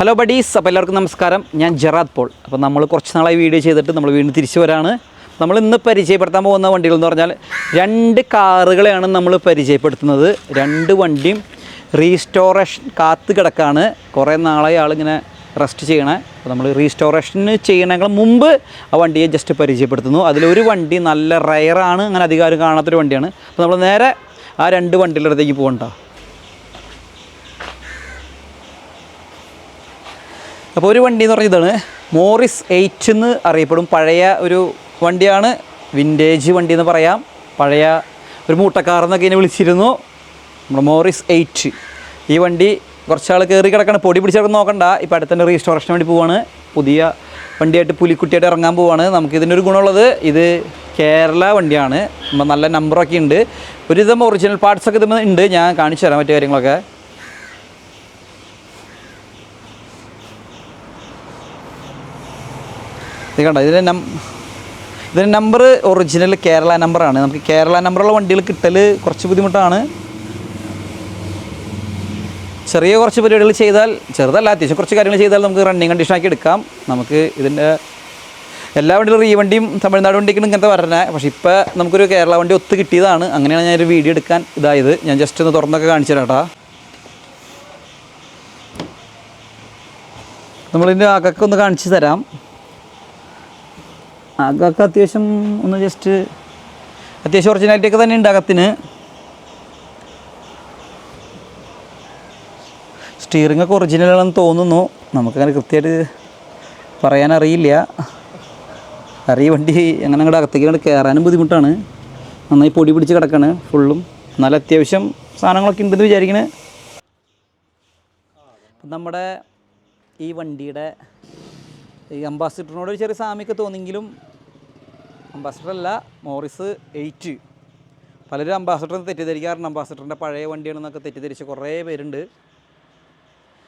Hello buddies അപ്പോൾ എല്ലാവർക്കും നമസ്കാരം. ഞാൻ ജറാദ് പോൾ. അപ്പോൾ നമ്മൾ കുറച്ച് നാളായി വീഡിയോ ചെയ്തിട്ട് നമ്മൾ വീണ്ടും തിരിച്ചു വരാണ്. നമ്മൾ ഇന്ന് പരിചയപ്പെടുത്താൻ പോകുന്ന വണ്ടികൾ എന്ന് പറഞ്ഞാൽ രണ്ട് കാറുകളെയാണ് നമ്മൾ പരിചയപ്പെടുത്തുന്നത്. രണ്ട് വണ്ടിയും റീസ്റ്റോറേഷൻ കാത്ത് കിടക്കാണ്. കുറേ നാളായി ആളിങ്ങനെ റെസ്റ്റ് ചെയ്യണേ. അപ്പോൾ നമ്മൾ റീസ്റ്റോറേഷന് ചെയ്യണമെങ്കിൽ മുമ്പ് ആ വണ്ടിയെ ജസ്റ്റ് പരിചയപ്പെടുത്തുന്നു. അതിലൊരു വണ്ടി നല്ല റയറാണ് അങ്ങനെ അധികാരം കാണാത്തൊരു വണ്ടിയാണ്. അപ്പോൾ നമ്മൾ നേരെ ആ രണ്ട് വണ്ടികളുടെ അടുത്തേക്ക് പോകണ്ട അപ്പോൾ ഒരു വണ്ടി എന്ന് പറഞ്ഞ ഇതാണ് മോറിസ് എയ്റ്റ് എന്ന് അറിയപ്പെടും. പഴയ ഒരു വണ്ടിയാണ്. വിന്റേജ് വണ്ടി എന്ന് പറയാം. പഴയ ഒരു മൂട്ടക്കാർ എന്നൊക്കെ ഇതിനെ വിളിച്ചിരുന്നു. നമ്മുടെ മോറിസ് എയ്റ്റ്. ഈ വണ്ടി കുറച്ചാൾ കയറി കിടക്കണം. പൊടി പിടിച്ചൊക്കെ നോക്കണ്ട. ഇപ്പോൾ അടുത്തന്നെ റീസ്റ്റോറേഷന് വേണ്ടി പോവാണ്. പുതിയ വണ്ടിയായിട്ട് പുലിക്കുട്ടിയായിട്ട് ഇറങ്ങാൻ പോവാണ്. നമുക്ക് ഒരു ഗുണമുള്ളത് ഇത് കേരള വണ്ടിയാണ്. നല്ല നമ്പറൊക്കെ ഉണ്ട്. ഒരുവിധം ഒറിജിനൽ പാർട്സൊക്കെ ഇതുമ്പോൾ ഉണ്ട്. ഞാൻ കാണിച്ചു തരാം മറ്റു കാര്യങ്ങളൊക്കെ. ഇത് കണ്ടോ? ഇതിന്റെ നം ഇതിന്റെ നമ്പർ ഒറിജിനൽ കേരള നമ്പറാണ് നമുക്ക് കേരള നമ്പറുള്ള വണ്ടികൾ കിട്ടൽ കുറച്ച് ബുദ്ധിമുട്ടാണ്. ചെറിയ കുറച്ച് പരിപാടികൾ ചെയ്താൽ ചെറുതല്ല അത്യാവശ്യം കുറച്ച് കാര്യങ്ങൾ ചെയ്താൽ നമുക്ക് റണ്ണിങ് കണ്ടീഷനാക്കി എടുക്കാം. നമുക്ക് ഇതിന്റെ എല്ലാ വണ്ടികളും ഈ വണ്ടിയും തമിഴ്നാട് വണ്ടിക്കും ഇങ്ങനത്തെ വരണേ. പക്ഷേ ഇപ്പോൾ നമുക്കൊരു കേരള വണ്ടി ഒത്ത് കിട്ടിയതാണ്. അങ്ങനെയാണ് ഞാനൊരു വീഡിയോ എടുക്കാൻ ഇതായത്. ഞാൻ ജസ്റ്റ് ഒന്ന് തുറന്നൊക്കെ കാണിച്ചു തരാട്ടാ നമ്മളിതിന്റെ അകൊക്കെ ഒന്ന് കാണിച്ചു തരാം. അകൊക്കെ അത്യാവശ്യം ഒന്ന് ജസ്റ്റ് അത്യാവശ്യം ഒറിജിനാലിറ്റി ഒക്കെ തന്നെ ഉണ്ട് അകത്തിന്. സ്റ്റിയറിംഗ് ഒക്കെ ഒറിജിനലാണെന്ന് തോന്നുന്നു. നമുക്കങ്ങനെ കൃത്യമായിട്ട് പറയാനറിയില്ല അറിയ വണ്ടി അങ്ങനെ അങ്ങോട്ട് അകത്തേക്ക് അങ്ങോട്ട് കയറാനും ബുദ്ധിമുട്ടാണ്. നന്നായി പൊടി പിടിച്ച് കിടക്കാണ് ഫുള്ളും എന്നാലും അത്യാവശ്യം സാധനങ്ങളൊക്കെ ഉണ്ടെന്ന് വിചാരിക്കണേ. നമ്മുടെ ഈ വണ്ടിയുടെ ഈ അംബാസിഡറിനോട് ഒരു ചെറിയ സാമ്യമൊക്കെ തോന്നിയെങ്കിലും അംബാസിഡർ അല്ല മോറിസ് എയ്റ്റ്. പലരും അംബാസിഡർ തെറ്റിദ്ധരിക്കാറുണ്ട് അംബാസിഡറിന്റെ പഴയ വണ്ടിയാണെന്നൊക്കെ തെറ്റിദ്ധരിച്ച് കുറേ പേരുണ്ട്.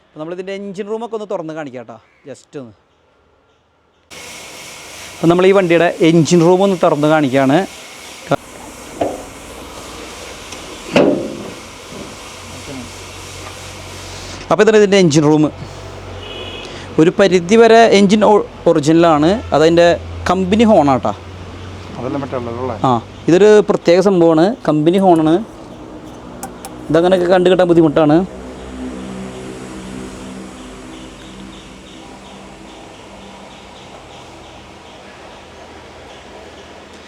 അപ്പോൾ നമ്മളിതിന്റെ എൻജിൻ റൂമൊക്കെ ഒന്ന് തുറന്ന് കാണിക്കാം കേട്ടോ ജസ്റ്റ് ഒന്ന്. അപ്പം നമ്മൾ ഈ വണ്ടിയുടെ എൻജിൻ റൂം ഒന്ന് തുറന്ന് കാണിക്കുകയാണ് അപ്പോൾ ഇതാണ് ഇതിന്റെ എൻജിൻ റൂം. ഒരു പരിധി വരെ എൻജിൻ ഒറിജിനലാണ് അതതിന്റെ കമ്പനി ഹോണാട്ടാ. ആ ഇതൊരു പ്രത്യേക സംഭവമാണ്. കമ്പനി ഹോണാണ്. ഇതങ്ങനെയൊക്കെ കണ്ടു കിട്ടാൻ ബുദ്ധിമുട്ടാണ്.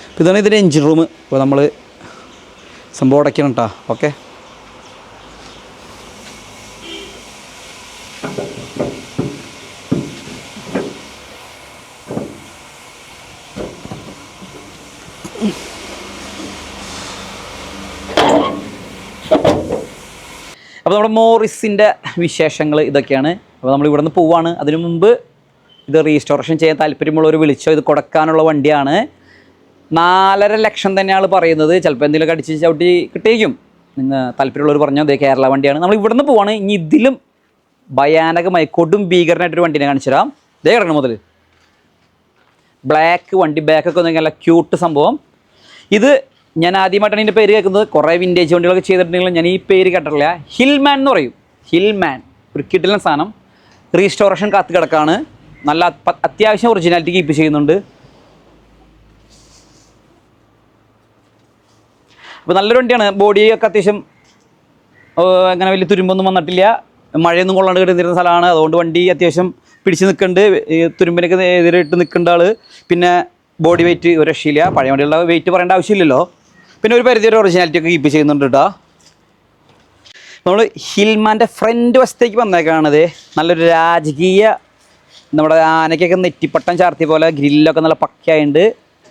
അപ്പോൾ ഇതാണ് ഇതിന്റെ എൻജിൻ റൂം ഇപ്പോൾ നമ്മൾ സംഭവം അടയ്ക്കണം കേട്ടോ ഓക്കെ അപ്പോൾ നമ്മുടെ മോറിസിന്റെ വിശേഷങ്ങൾ ഇതൊക്കെയാണ്. അപ്പോൾ നമ്മൾ ഇവിടെ നിന്ന് പോവാണ്. അതിനു മുമ്പ് ഇത് റീസ്റ്റോറേഷൻ ചെയ്യാൻ താല്പര്യമുള്ളവർ വിളിച്ചോ ഇത് കൊടുക്കാനുള്ള വണ്ടിയാണ്. നാലര ലക്ഷം തന്നെയാണ് പറയുന്നത്. ചിലപ്പോൾ എന്തെങ്കിലും അടിച്ച് ചവിട്ടി കിട്ടിയേക്കും. നിങ്ങൾ താല്പര്യമുള്ളവർ പറഞ്ഞോ അതേ കേരള വണ്ടിയാണ്. നമ്മൾ ഇവിടെ നിന്ന് പോവാണ്. ഇനി ഇതിലും ഭയാനകമായി കൊടും ഭീകരനായിട്ടൊരു വണ്ടിനെ കാണിച്ചു തരാം. ഇതേ കിടക്കണം മുതൽ ബ്ലാക്ക് വണ്ടി ബാക്കൊക്കെ ഒന്ന് നല്ല ക്യൂട്ട് സംഭവം. ഇത് ഞാൻ ആദ്യമായിട്ടാണ് ഇതിന്റെ പേര് കേൾക്കുന്നത്. കുറേ വിന്റേജ് വണ്ടികളൊക്കെ ചെയ്തിട്ടുണ്ടെങ്കിലും ഞാൻ ഈ പേര് കേട്ടിട്ടില്ല. ഹിൽമാൻ എന്ന് പറയും. ഹിൽമാൻ ഒരു കിടിലൻ സാധനം. റീസ്റ്റോറേഷൻ കാത്ത് കിടക്കാണ്. നല്ല അത്യാവശ്യം ഒറിജിനാലിറ്റി കീപ്പ് ചെയ്യുന്നുണ്ട്. അപ്പോൾ നല്ലൊരു വണ്ടിയാണ്. ബോഡിയൊക്കെ അത്യാവശ്യം അങ്ങനെ വലിയ തുരുമ്പൊന്നും വന്നിട്ടില്ല. മഴയൊന്നും കൊള്ളാണ്ട് കിടന്നിരുന്ന സ്ഥലമാണ്. അതുകൊണ്ട് വണ്ടി അത്യാവശ്യം പിടിച്ച് നിൽക്കുന്നുണ്ട്. തുരുമ്പിനൊക്കെ എതിരായിട്ട് നിൽക്കേണ്ട ആൾ പിന്നെ ബോഡി വെയിറ്റ് ഒരു രക്ഷയില്ല. പഴയ വണ്ടികളുടെ വെയിറ്റ് പറയേണ്ട ആവശ്യമില്ലല്ലോ. പിന്നെ ഒരു പരിധി ഒരു ഒറിജിനാലിറ്റി ഒക്കെ കീപ്പ് ചെയ്യുന്നുണ്ട് കേട്ടോ നമ്മൾ ഹിൽമാന്റെ ഫ്രണ്ട് വശത്തേക്ക് വന്നേക്കാണത്. നല്ലൊരു രാജകീയ നമ്മുടെ ആനയ്ക്കൊക്കെ നെറ്റിപ്പട്ടം ചാർത്തിയ പോലെ ഗ്രില്ലൊക്കെ നല്ല പക്കയായുണ്ട്.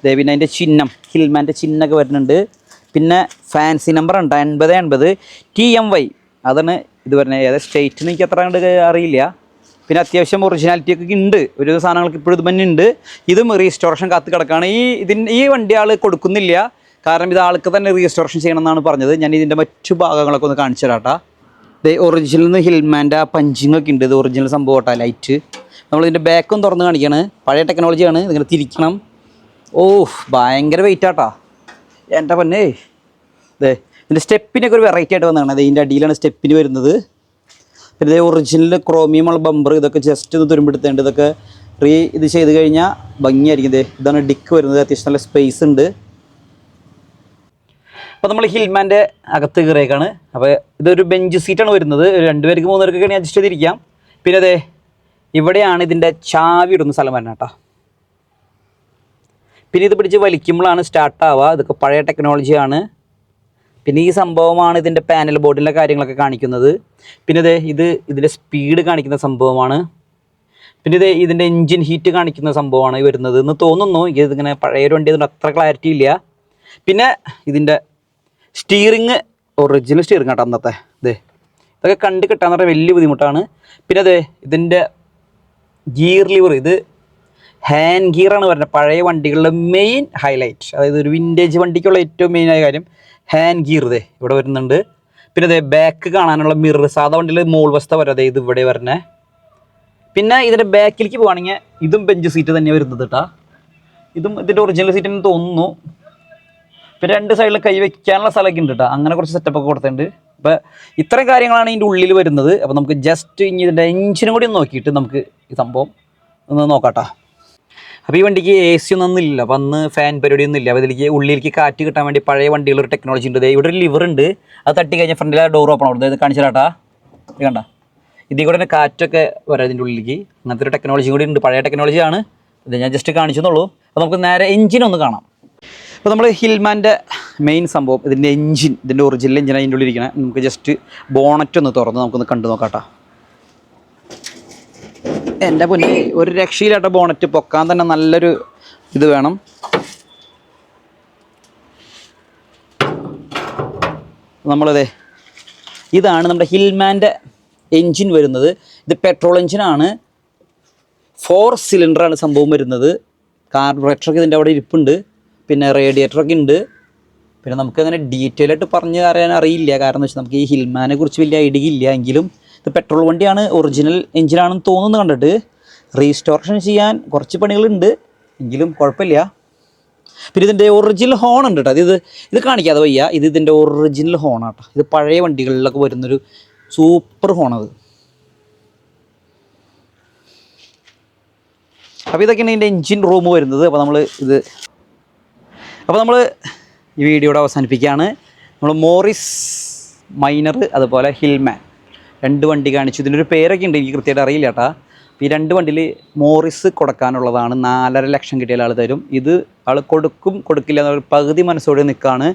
പിന്നെ അതിന്റെ ചിഹ്നം ഹിൽമാന്റെ ചിഹ്നമൊക്കെ വരുന്നുണ്ട്. പിന്നെ ഫാൻസി നമ്പർ ഉണ്ട് എൺപത് എൺപത്. ടി എം വൈ അതാണ് ഇത് പറഞ്ഞത് ഏതാ സ്റ്റേറ്റിന് എനിക്ക് അത്ര കണ്ട് അറിയില്ല. പിന്നെ അത്യാവശ്യം ഒറിജിനാലിറ്റി ഒക്കെ ഉണ്ട്. ഒരു സാധനങ്ങൾക്ക് ഇപ്പോഴും ഇത് തന്നെ ഉണ്ട്. ഇതും റീസ്റ്റോറേഷൻ കാത്ത് കിടക്കുകയാണ് ഈ ഇതിന് ഈ വണ്ടി ആൾ കൊടുക്കുന്നില്ല. കാരണം ഇത് ആൾക്ക് തന്നെ റീസ്റ്റോറേഷൻ ചെയ്യണം എന്നാണ് പറഞ്ഞത്. ഞാൻ ഇതിന്റെ മറ്റു ഭാഗങ്ങളൊക്കെ ഒന്ന് കാണിച്ചു തരാട്ടാ ഇത് ഒറിജിനൽ ഹിൽമാന്റെ ആ പഞ്ചിങ് ഒക്കെ ഉണ്ട്. ഇത് ഒറിജിനൽ സംഭവം കേട്ടോ ലൈറ്റ് നമ്മളിതിന്റെ ബാക്കും തുറന്ന് കാണിക്കുകയാണ് പഴയ ടെക്നോളജിയാണ് ഇതിങ്ങനെ തിരിക്കണം. ഓ ഭയങ്കര വെയിറ്റ് ആട്ടാ എന്റെ പൊന്നേ. ഇതേ ഇതിന്റെ സ്റ്റെപ്പിനൊക്കെ ഒരു വെറൈറ്റി ആയിട്ട് വന്നതാണ്. ഇതിന്റെ അടിയിലാണ് സ്റ്റെപ്പിന് വരുന്നത്. പിന്നെ ഇതേ ഒറിജിനൽ ക്രോമിയമുള്ള ബമ്പർ ഇതൊക്കെ ജസ്റ്റ് ഒന്ന് തുരുമ്പെടുത്തേണ്ട ഇതൊക്കെ റീ ഇത് ചെയ്ത് കഴിഞ്ഞാൽ ഭംഗിയായിരിക്കും. ഇതേ ഇതാണ് ഡിക്ക് വരുന്നത്. അത്യാവശ്യം നല്ല സ്പേസ് ഉണ്ട്. അപ്പോൾ നമ്മൾ ഹിൽമാന്റെ അകത്ത് കയറിയേക്കാണ്. അപ്പോൾ ഇതൊരു ബെഞ്ച് സീറ്റാണ് വരുന്നത്. ഒരു രണ്ട് പേർക്ക് കഴിഞ്ഞാൽ അഡ്ജസ്റ്റ് ചെയ്തിരിക്കാം. പിന്നെ അതെ ഇവിടെയാണ് ഇതിന്റെ ചാവി ഇടുന്ന സ്ഥലം വരുന്നത് കേട്ടോ. പിന്നെ ഇത് പിടിച്ച് വലിക്കുമ്പോഴാണ് സ്റ്റാർട്ടാവുക ഇതൊക്കെ പഴയ ടെക്നോളജിയാണ് പിന്നെ ഈ സംഭവമാണ് ഇതിന്റെ പാനൽ ബോർഡിലെ കാര്യങ്ങളൊക്കെ കാണിക്കുന്നത്. പിന്നെ അതെ ഇത് ഇതിന്റെ സ്പീഡ് കാണിക്കുന്ന സംഭവമാണ്. പിന്നെ ഇത് ഇതിന്റെ എൻജിൻ ഹീറ്റ് കാണിക്കുന്ന സംഭവമാണ് വരുന്നത് എന്ന് തോന്നുന്നു. ഇതിങ്ങനെ പഴയ വണ്ടി അതുകൊണ്ട് അത്ര ക്ലാരിറ്റി ഇല്ല. പിന്നെ ഇതിന്റെ സ്റ്റിയറിങ് ഒറിജിനൽ സ്റ്റീറിങ് കേട്ടോ അന്നത്തെ. ഇതേ ഇതൊക്കെ കണ്ട് കിട്ടാന്ന് പറഞ്ഞാൽ വലിയ ബുദ്ധിമുട്ടാണ്. പിന്നെ അതെ ഇതിന്റെ ഗിയർ ലിവർ ഇത് ഹാൻഡ് ഗിയറാണ് പറയുന്നത് പഴയ വണ്ടികളുടെ മെയിൻ ഹൈലൈറ്റ് അതായത് ഒരു വിന്റേജ് വണ്ടിക്കുള്ള ഏറ്റവും മെയിനായ കാര്യം ഹാൻഡ് ഗിയർ ഇതേ ഇവിടെ വരുന്നുണ്ട്. പിന്നെ അതെ ബാക്ക് കാണാനുള്ള മിറർ സാധാ വണ്ടിയിൽ മോൾ വസ്ത വരാതെ ഇത് ഇവിടെ വരണേ. പിന്നെ ഇതിന്റെ ബാക്കിലേക്ക് പോവുകയാണെങ്കിൽ ഇതും ബെഞ്ച് സീറ്റ് തന്നെ വരുന്നത് കേട്ടാ ഇതും ഇതിന്റെ ഒറിജിനൽ സീറ്റ് എന്ന് തോന്നുന്നു. പിന്നെ രണ്ട് സൈഡിൽ കൈ വെക്കാനുള്ള സ്ഥലമൊക്കെ ഉണ്ട് കേട്ടോ അങ്ങനെ കുറച്ച് സെറ്റപ്പ് ഒക്കെ കൊടുത്തിട്ടുണ്ട്. അപ്പോൾ ഇത്രയും കാര്യങ്ങളാണ് ഇതിന്റെ ഉള്ളിൽ വരുന്നത്. അപ്പോൾ നമുക്ക് ജസ്റ്റ് ഇനി ഇതിന്റെ എഞ്ചിനും കൂടി ഒന്ന് നോക്കിയിട്ട് നമുക്ക് ഈ സംഭവം ഒന്ന് നോക്കാട്ടോ. അപ്പോൾ ഈ വണ്ടിക്ക് എ സി ഒന്നും ഇല്ല അപ്പോൾ അന്ന് ഫാൻ പരിപാടി ഒന്നും ഇല്ല. അപ്പോൾ ഇതിലേക്ക് ഉള്ളിലേക്ക് കാറ്റ് കിട്ടാൻ വേണ്ടി പഴയ വണ്ടികൾ ഒരു ടെക്നോളജി ഉണ്ട് ഇവിടെ ഒരു ലിവർ ഉണ്ട്. അത് തട്ടി കഴിഞ്ഞാൽ ഫ്രണ്ടിൽ ആ ഡോർ ഓപ്പൺ ആവുന്നത് കാണിച്ചാട്ടാ ഇത് കണ്ട. ഇതിൽ കൂടെ തന്നെ കാറ്റൊക്കെ വരാം ഇതിന്റെ ഉള്ളിലേക്ക്. അങ്ങനത്തെ ഒരു ടെക്നോളജി കൂടി ഉണ്ട്. പഴയ ടെക്നോളജിയാണ് ഇത് ഞാൻ ജസ്റ്റ് കാണിച്ചെന്നുള്ളൂ അപ്പോൾ നമുക്ക് നേരെ എഞ്ചിൻ ഒന്ന് കാണാം. അപ്പോൾ നമ്മൾ ഹിൽമാന്റെ മെയിൻ സംഭവം ഇതിന്റെ എഞ്ചിൻ ഇതിന്റെ ഒറിജിനൽ എഞ്ചിൻ അതിന്റെ ഉള്ളിൽ ഇരിക്കണം നമുക്ക് ജസ്റ്റ് ബോണറ്റ് ഒന്ന് തുറന്ന് നമുക്കൊന്ന് കണ്ടു നോക്കാട്ടോ. എന്റെ പൊന്നെ ഒരു രക്ഷയിലാട്ടോ ബോണറ്റ് പൊക്കാൻ തന്നെ നല്ലൊരു ഇത് വേണം. നമ്മളതേ ഇതാണ് നമ്മുടെ ഹിൽമാന്റെ എൻജിൻ വരുന്നത്. ഇത് പെട്രോൾ എൻജിനാണ് ഫോർ സിലിണ്ടറാണ് സംഭവം വരുന്നത്. കാർബറേറ്ററൊക്കെ ഇതിന്റെ അവിടെ ഇരിപ്പുണ്ട്. പിന്നെ റേഡിയേറ്ററൊക്കെ ഉണ്ട് പിന്നെ നമുക്ക് അങ്ങനെ ഡീറ്റെയിൽ ആയിട്ട് പറഞ്ഞു അറിയാൻ അറിയില്ല. കാരണം എന്ന് വെച്ചാൽ നമുക്ക് ഈ ഹിൽമാനെ കുറിച്ച് വലിയ ഐഡിയ ഇല്ല. എങ്കിലും ഇത് പെട്രോൾ വണ്ടിയാണ് ഒറിജിനൽ എഞ്ചിനാണെന്ന് തോന്നുന്നു കണ്ടിട്ട്. റീസ്റ്റോറേഷൻ ചെയ്യാൻ കുറച്ച് പണികളുണ്ട്. എങ്കിലും കുഴപ്പമില്ല. പിന്നെ ഇതിന്റെ ഒറിജിനൽ ഹോൺ ഉണ്ട് കേട്ടോ. ഇത് ഇത് കാണിക്കാതെ വയ്യ. ഇത് ഇതിന്റെ ഒറിജിനൽ ഹോണാട്ടോ ഇത് പഴയ വണ്ടികളിലൊക്കെ വരുന്നൊരു സൂപ്പർ ഹോണത് അപ്പോൾ ഇതൊക്കെയാണ് ഇതിന്റെ എൻജിൻ റൂം വരുന്നത്. അപ്പോൾ നമ്മൾ ഇത് അപ്പോൾ നമ്മൾ ഈ വീഡിയോയുടെ അവസാനിപ്പിക്കുകയാണ്. നമ്മൾ മോറിസ് മൈനർ അതുപോലെ ഹിൽമാൻ രണ്ട് വണ്ടി കാണിച്ചു. ഇതിനൊരു പേരൊക്കെ ഉണ്ട് എനിക്ക് കൃത്യമായിട്ട് അറിയില്ല കേട്ടാ. ഈ രണ്ട് വണ്ടിയിൽ മോറിസ് കൊടുക്കാനുള്ളതാണ്. നാലര ലക്ഷം കിട്ടിയാൽ ആൾ തരും. ഇത് ആൾ കൊടുക്കും കൊടുക്കില്ല എന്നൊരു പകുതി മനസ്സോടെ നിൽക്കുകയാണ്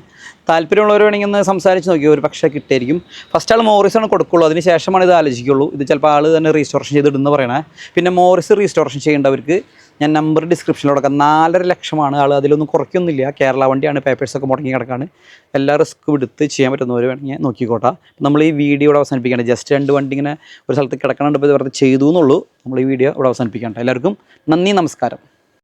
താല്പര്യമുള്ളവർ വേണമെങ്കിൽ ഒന്ന് സംസാരിച്ച് നോക്കിയോ? ഒരു പക്ഷേ കിട്ടിയായിരിക്കും. ഫസ്റ്റ് ആൾ മോറിസാണ് കൊടുക്കുള്ളൂ. അതിന് ശേഷമാണ് ഇത് ആലോചിക്കുള്ളൂ ഇത് ചിലപ്പോൾ ആൾ തന്നെ റീസ്റ്റോറേഷൻ ചെയ്തിടുന്നു പറയണേ. പിന്നെ മോറിസ് റീസ്റ്റോറേഷൻ ചെയ്യേണ്ടവർക്ക് ഞാൻ നമ്പർ ഡിസ്ക്രിപ്ഷനിൽ കൊടുക്കാം. നാലര ലക്ഷമാണ് ആൾ അതിലൊന്നും കുറയ്ക്കൊന്നുമില്ല. കേരള വണ്ടിയാണ്. പേപ്പേഴ്സൊക്കെ മുടങ്ങി കിടക്കാണ്. എല്ലാ റിസ്ക് എടുത്ത് ചെയ്യാൻ പറ്റുന്നവർ വേണമെങ്കിൽ നോക്കിക്കോട്ടെ. നമ്മൾ ഈ വീഡിയോ ഇവിടെ അവസാനിപ്പിക്കേണ്ട ജസ്റ്റ് രണ്ട് വണ്ടി ഇങ്ങനെ ഒരു സ്ഥലത്ത് കിടക്കണുണ്ട്. ഇപ്പോൾ ഇത് വെറുതെ ചെയ്തു എന്നുള്ളൂ. നമ്മൾ ഈ വീഡിയോ ഇവിടെ അവസാനിപ്പിക്കേണ്ട എല്ലാവർക്കും നന്ദി നമസ്കാരം.